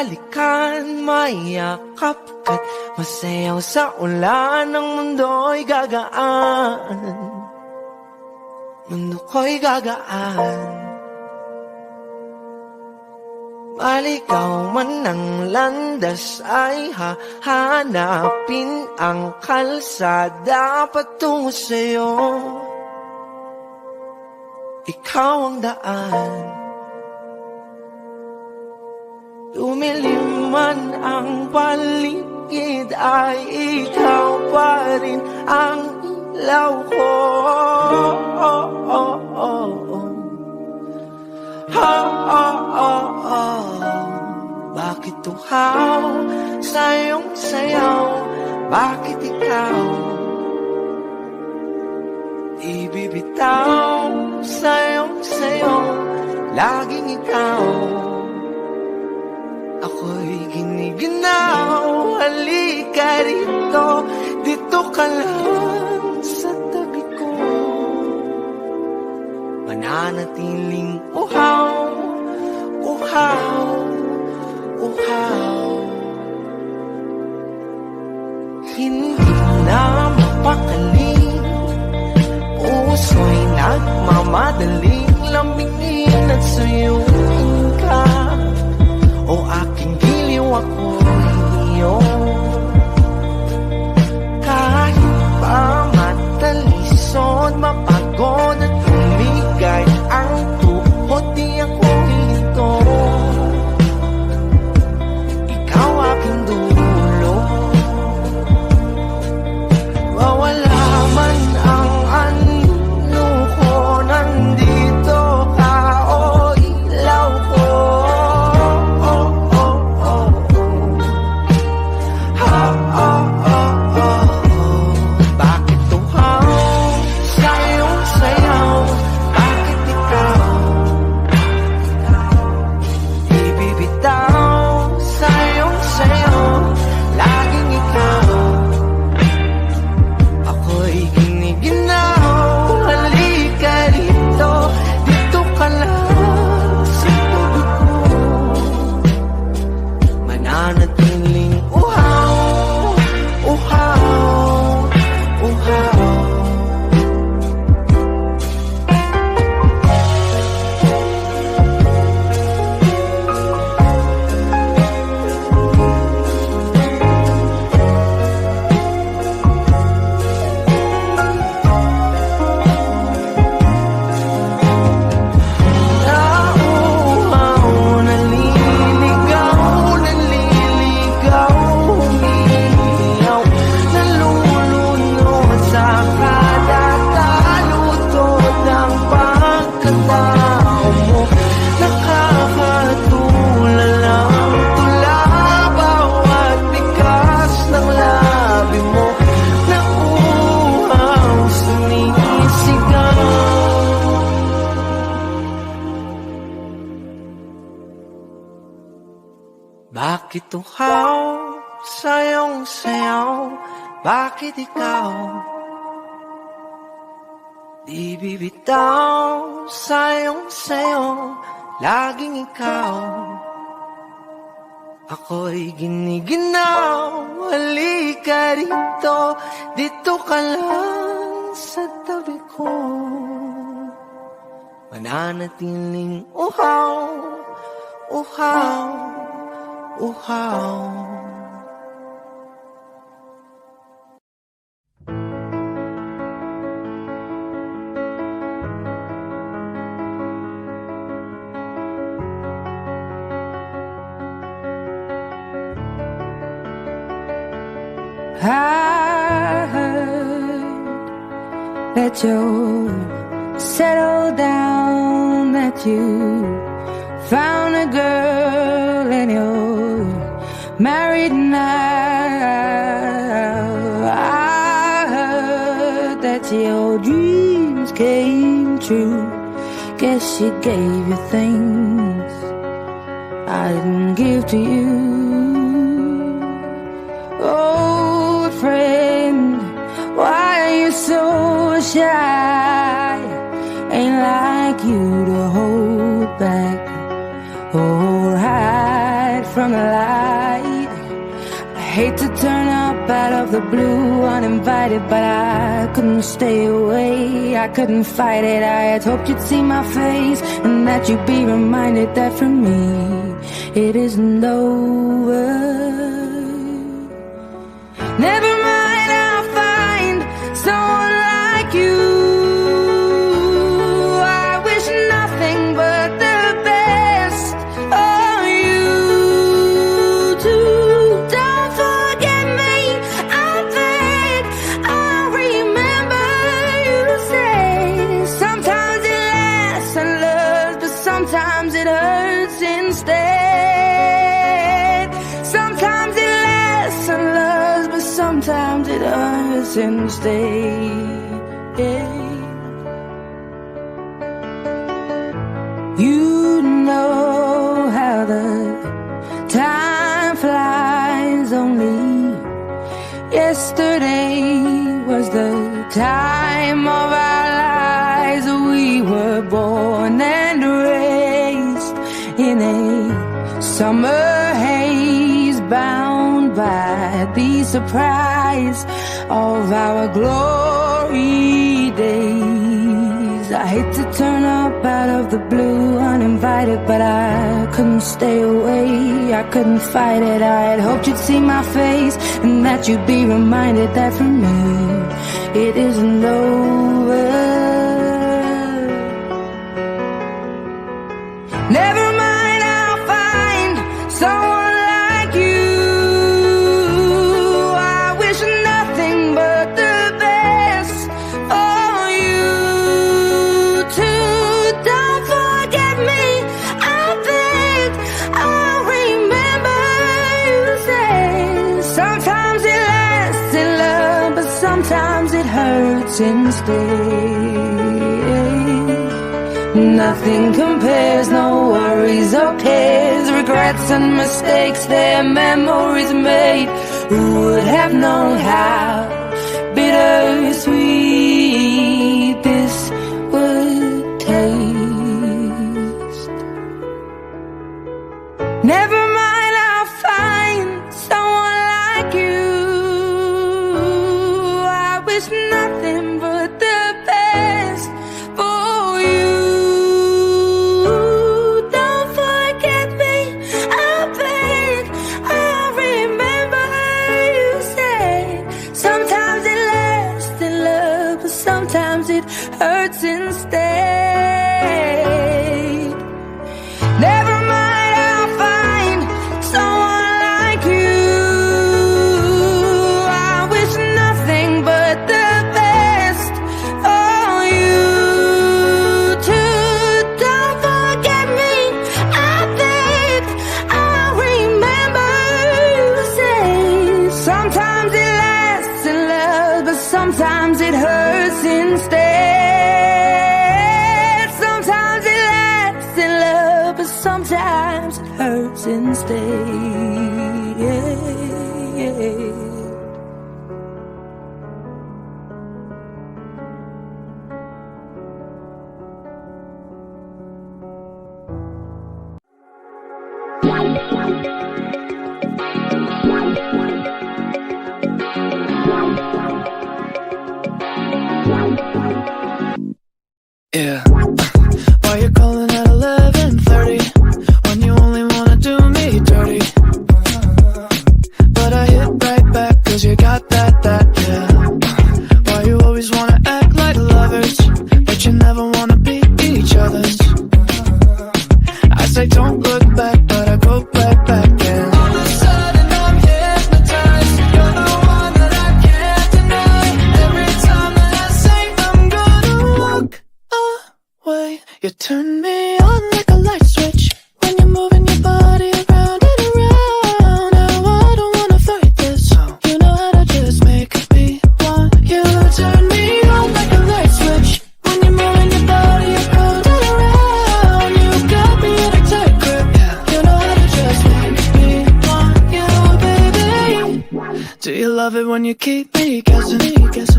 Ng mahalikan Mayakap ka't masayaw sa ulan Ang mundo'y gagaan Mundo ko'y gagaan Maligaw man ang landas ay hahanapin ang kalsada patungo sa'yo. Ikaw ang daan. Lumilim man ang paligid ay ikaw pa rin ang ilaw ko. Oh, oh, oh, oh. Ha, oh, oh, oh. Bakit tuhaw sa iyong sayaw? Bakit ikaw? Ibibitaw sa iyong sayaw Laging ikaw giniginaw Halika rito. Dito ka lang sa tabi ko. Mananatiling uhaw Uhaw Uhaw. Hindi na mapakaling sa iyong sayaw? Bakit ikaw? Di bibitaw sa iyong sayaw Laging ikaw Ako'y giniginaw Halika rito Dito ka lang sa tabi ko Mananatiling uhaw Uhaw Uhaw I heard that you settled down, that you found a girl and you're married now. I heard that your dreams came true. Guess she gave you things I didn't give to you. shy. Ain't like you to hold back or hide from the light. I hate to turn up out of the blue uninvited, but I couldn't stay away. I couldn't fight it. I had hoped you'd see my face and that you'd be reminded that for me it isn't over. Never presence day. Yeah. might be surprised of our glory days. I hate to turn up out of the blue uninvited, but I couldn't stay away. I couldn't fight it. I had hoped you'd see my face and that you'd be reminded that for me it isn't over. Never since day. Nothing compares, no worries or cares, regrets and mistakes, their memories made. Who would have known how? words instead. Cause you got you keep me guessing, guessing.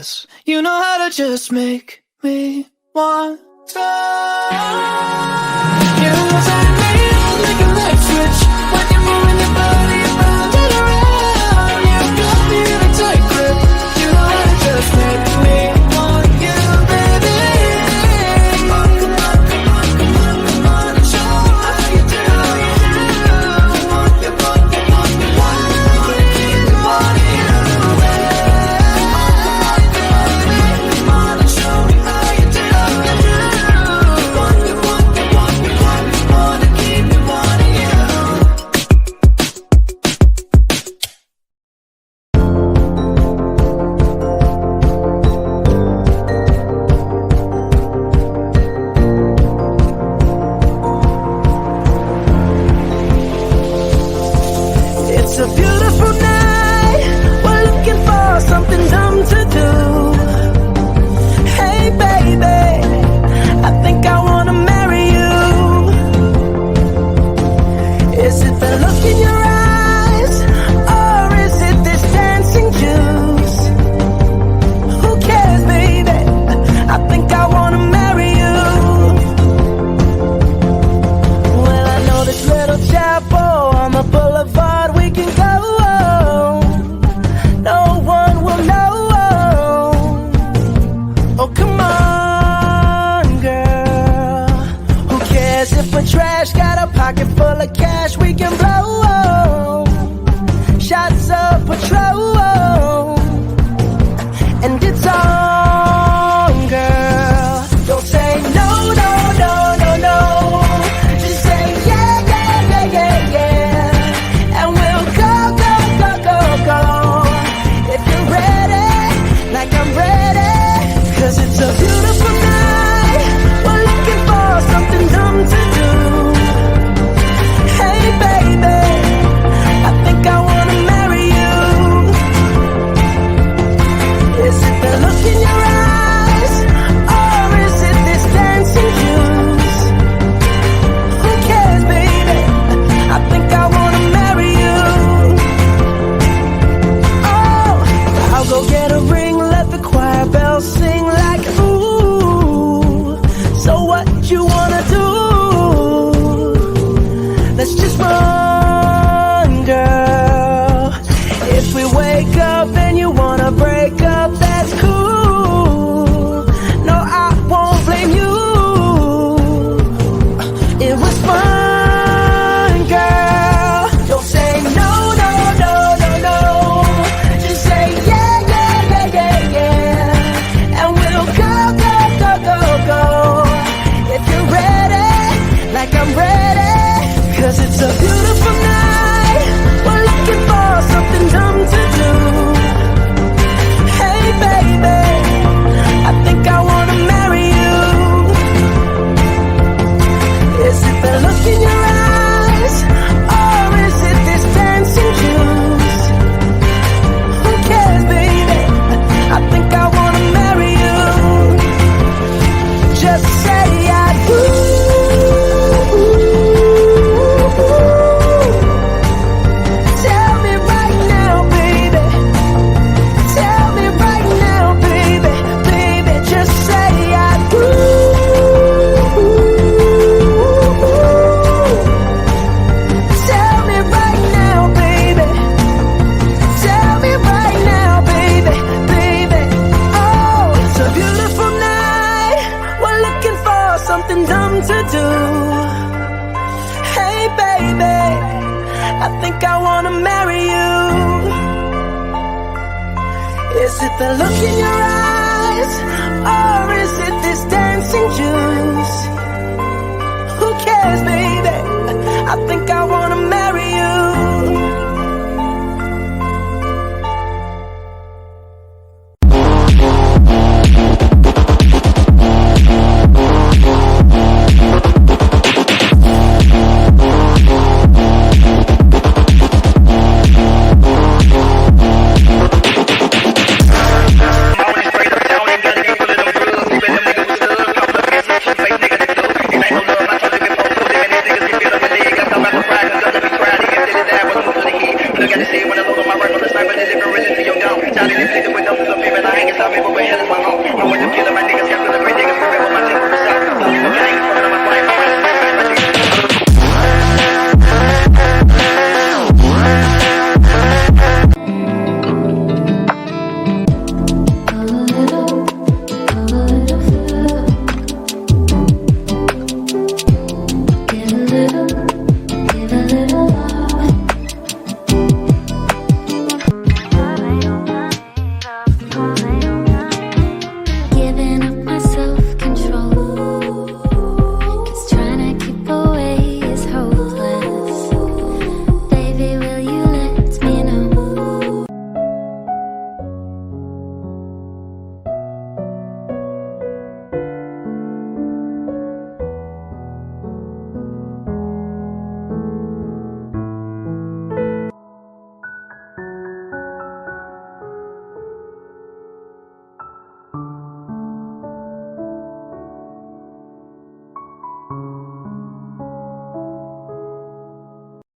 This. You the look in your eyes,